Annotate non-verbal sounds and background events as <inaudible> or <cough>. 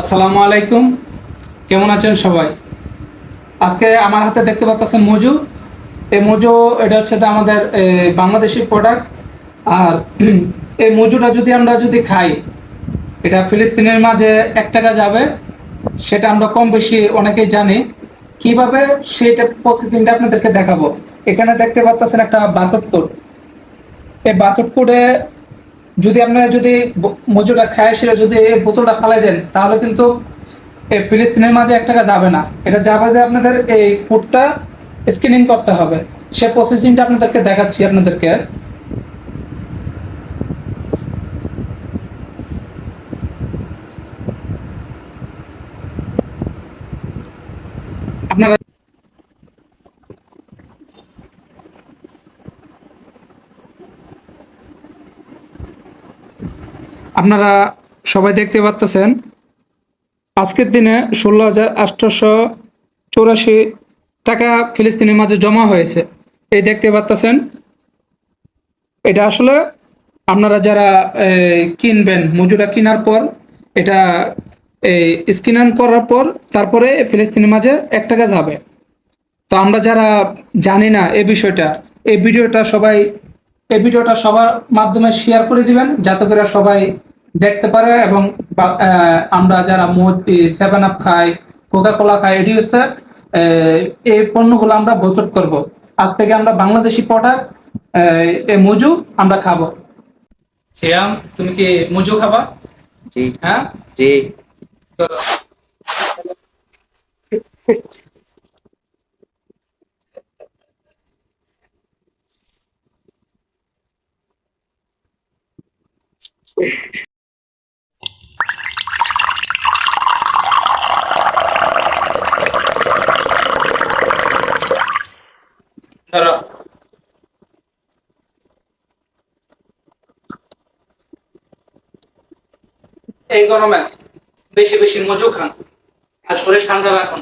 আসসালামু আলাইকুম। কেমন আছেন সবাই? আজকে আমার হাতে দেখতে পাচ্ছেন মজু। এই মজু, এটা হচ্ছে আমাদের বাংলাদেশি প্রোডাক্ট আর <clears throat> এই মজুটা যদি আমরা যদি খাই, এটা ফিলিস্তিনের মাঝে এক টাকা যাবে। সেটা আমরা কম বেশি অনেকেই জানি। কীভাবে সেইটা প্রসেসিংটা আপনাদেরকে দেখাবো? এখানে দেখতে পাচ্ছেন একটা বারকোড কোড এই বারকোড কোডে যদি আপনি যদি মজুটা খায় সেটা যদি বোতলটা ফালাই দেন, তাহলে কিন্তু এই ফিলিস্তিনের মাঝে এক টাকা যাবে না। এটা যাবে যে আপনাদের এই কোডটা স্ক্যানিং করতে হবে। সে প্রসেসিংটা আপনাদেরকে দেখাচ্ছি আপনাদেরকে। আপনারা আপনারা সবাই দেখতে পাচ্ছেন আজকের দিনে ষোলো হাজার আটশোশো চৌরাশি টাকা ফিলিস্তিনের মাঝে জমা হয়েছে। এই দেখতে পাচ্ছেন এটা আসলে আপনারা যারা কিনবেন, মজুরা কেনার পর, এটা এই স্ক্যান করার পর, তারপরে ফিলিস্তিনের মাঝে এক টাকা যাবে। তো আমরা যারা জানি না এই বিষয়টা, এই ভিডিওটা সবাই, এই ভিডিওটা সবার মাধ্যমে শেয়ার করে দিবেন, যাতে করে সবাই দেখতে পারে এবং আমরা যারা সেভেন আপ খাই কোকা কোলা খাই এটি হচ্ছে এই পণ্যগুলো আমরা বয়কট করব। আজ থেকে আমরা বাংলাদেশি প্রোডাক্ট এই মজু আমরা খাব। সিয়াম তুমি কি মজু খাবা? জি। হ্যাঁ? জি। চলো <laughs> ধরো এই গরমে বেশি বেশি মজু খান আর শরীর ঠান্ডা রাখুন।